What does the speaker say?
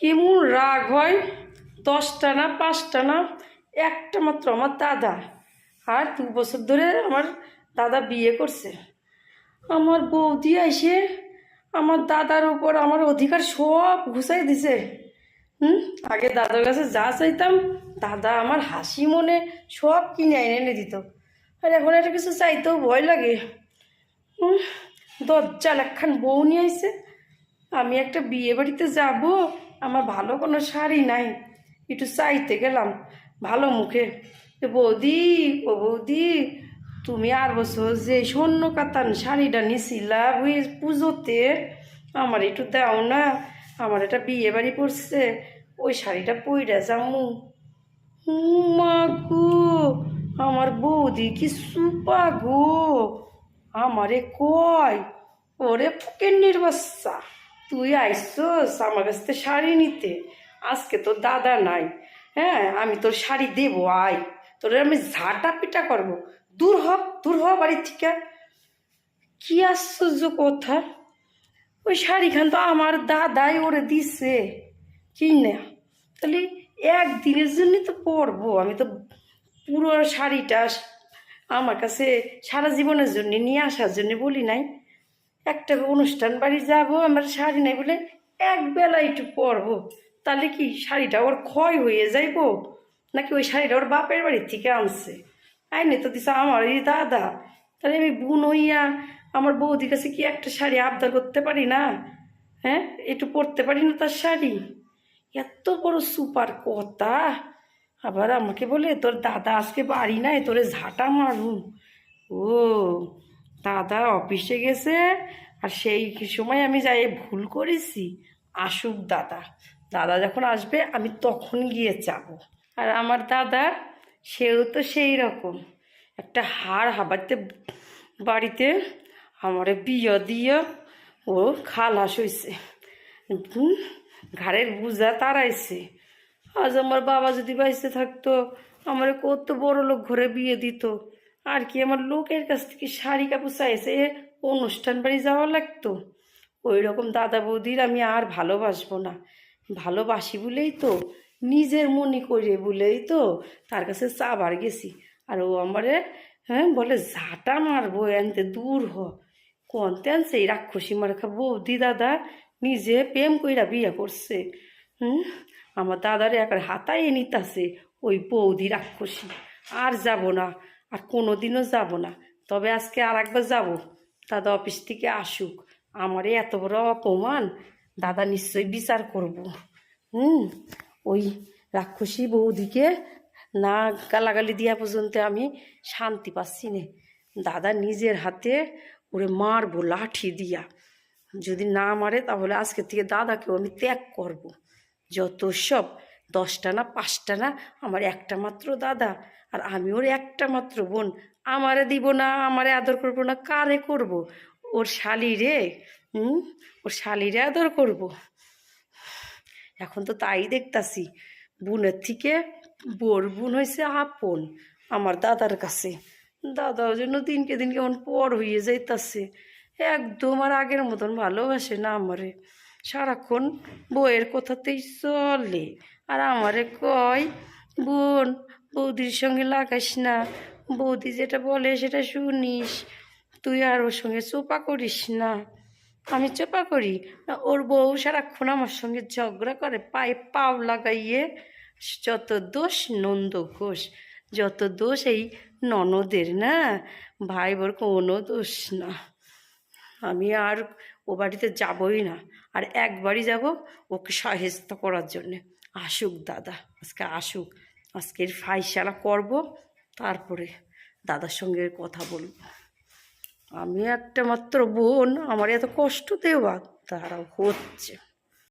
কেমন রাগ হয়? দশটা না, পাঁচটা না? একটা মাত্র আমার দাদা। আর দু বছর ধরে আমার দাদা বিয়ে করছে। আমার বৌদি এসে আমার দাদার উপর আমার অধিকার সব ঘুষাই দিছে। হুম? আগে দাদার কাছে যা চাইতাম, দাদা আমার হাসি মনে সব কিনে এনে এনে দিত। আর এখন একটা কিছু চাইতেও ভয় লাগে। হুম? দরজাল একখান বউ নিয়ে আইছে। আমি একটা বিয়ে বাড়িতে যাব আমার ভালো কোনো শাড়ি নাই। একটু চাইতে গেলাম ভালো মুখে। বৌদি, ও বৌদি, তুমি আর বছর যে স্বর্ণ কাতান শাড়িটা নিছিলা ওই পুজোতে আমার একটু দাও না, আমার একটা বিয়ে বাড়ি পড়ছে, ওই শাড়িটা পইরা যামু। মা গো, আমার বৌদি কি সুপা গো। আমারে কয়, ওরে ফকির বাচ্চা। তুই আইসোস, আমার কাছ থেকে শাড়ি নিতে। আজকে তোর দাদা নাই। হ্যাঁ আমি তোর শাড়ি দেবো, আয়। তোর আমি ঝাঁটা পিটা করব। দূর হ দূর হ বাড়ির থেকে। কি আশ্চর্য কথা। ওই শাড়িখান তো আমার দাদাই ওরে দিছে। কি না। তাহলে একদিনের জন্যই তো পরবো। আমি তো পুরো শাড়িটা আমার কাছে সারা জীবনের জন্য, নিয়ে আসার জন্য বলি নাই। একটা অনুষ্ঠান বাড়ি যাব, আমার শাড়ি নাই বলে এক বেলা একটু পরবো। তাহলে কি শাড়িটা ওর ক্ষয় হয়ে যাইবো? নাকি ওই শাড়িটা ওর বাপের বাড়ির থেকে আনছে? আইনে তো দিছে আমার এই দাদা। তাহলে আমি বোন হইয়া আমার বৌদির কাছে কি একটা শাড়ি আবদার করতে পারি না? হ্যাঁ একটু পরতে পারি না তার শাড়ি? এত বড় সুপার কথা। আবার আমাকে বলে, তোর দাদা আজকে বাড়ি নাই, তোরে ঝাঁটা মারুম ও দাদা অফিসে গেছে আর সেই সময় আমি যাই ভুল করেছি। আসুক দাদা। দাদা যখন আসবে আমি তখন গিয়ে যাব। আর আমার দাদা সেও তো সেই রকম। একটা হাড় হাবাতে বাড়িতে আমার বিয়ে দিয়ে ও খালাস হুম, ঘাড়ের বুঝা তারাইছে। আজ আমার বাবা যদি বাইসে থাকতো আমার কত বড় লোক ঘরে বিয়ে দিত। আর কি, আমার লোকের কাছ থেকে শাড়ি কাপড় চাইছে, অনুষ্ঠান বাড়ি যাওয়া লাগতো। ওই রকম দাদা বৌদির আমি আর ভালোবাসবো না। ভালোবাসি বলেই তো, নিজের মনে করে বলেই তো তার কাছে চাবার গেছি। আর ও আমারে হ্যাঁ বলে, ঝাঁটা মারবো এনতে, দূর হ। কোনতে আনছে এই রাক্ষসী মার্কা বৌদি দাদা নিজে প্রেম কইরা বিয়ে করছে। হুম, আমার দাদারে একবার হাতায় নিতাছে ওই বৌদি রাক্ষসী। আর যাব না। আর কোনো দিনও যাব না। তবে আজকে আর একবার যাব। দাদা অফিস থেকে আসুক। আমারে এত বড় অপমান। দাদা নিশ্চয়ই বিচার করব। হুম, ওই রাক্ষসী বৌদিকে না গালাগালি দেওয়া পর্যন্ত আমি শান্তি পাচ্ছি না। দাদা নিজের হাতে ওরে মারবো লাঠি দিয়া। যদি না মারে তাহলে আজকে থেকে দাদাকেও আমি ত্যাগ করব। যত সব দশটা না পাঁচটা না, আমার একটা মাত্র দাদা। আর আমি ওর একটা মাত্র বোন। আমারে দিব না, আমারে আদর করব না, কারে করব। ওর শালি রে, হুম? ওর শালিরে আদর করব। এখন তো তাই দেখতাছি, বোনের থেকে বোর বোন হয়েছে আপন, আমার দাদার কাছে। দাদাও জন্য দিনকে দিন কেমন পর হয়ে যাইতাছে। একদম আর আগের মতন ভালোবাসে না আমারে। সারাক্ষণ বইয়ের কথাতেই চলে। আর আমারে কয়, বোন, বৌদির সঙ্গে লাগাস না। বৌদি যেটা বলে সেটা শুনিস। তুই আর ওর সঙ্গে চোপা করিস না। আমি চোপা করি? ওর বউ সারাক্ষণ আমার সঙ্গে ঝগড়া করে, পায়ে পাও লাগাইয়ে যত দোষ নন্দ ঘোষ, যত দোষ এই ননদের না ভাই বোর কোনো দোষ না। আমি আর ও বাড়িতে যাবই না। আর একবারই যাব ওকে সাহেস্ত করার জন্যে। আসুক দাদা, আজকে আসুক। আজকের ফাইসালা করব, তারপরে দাদার সঙ্গে কথা বলব। আমি একটা মাত্র বোন, আমার এত কষ্ট দেওয়া তারাও হচ্ছে।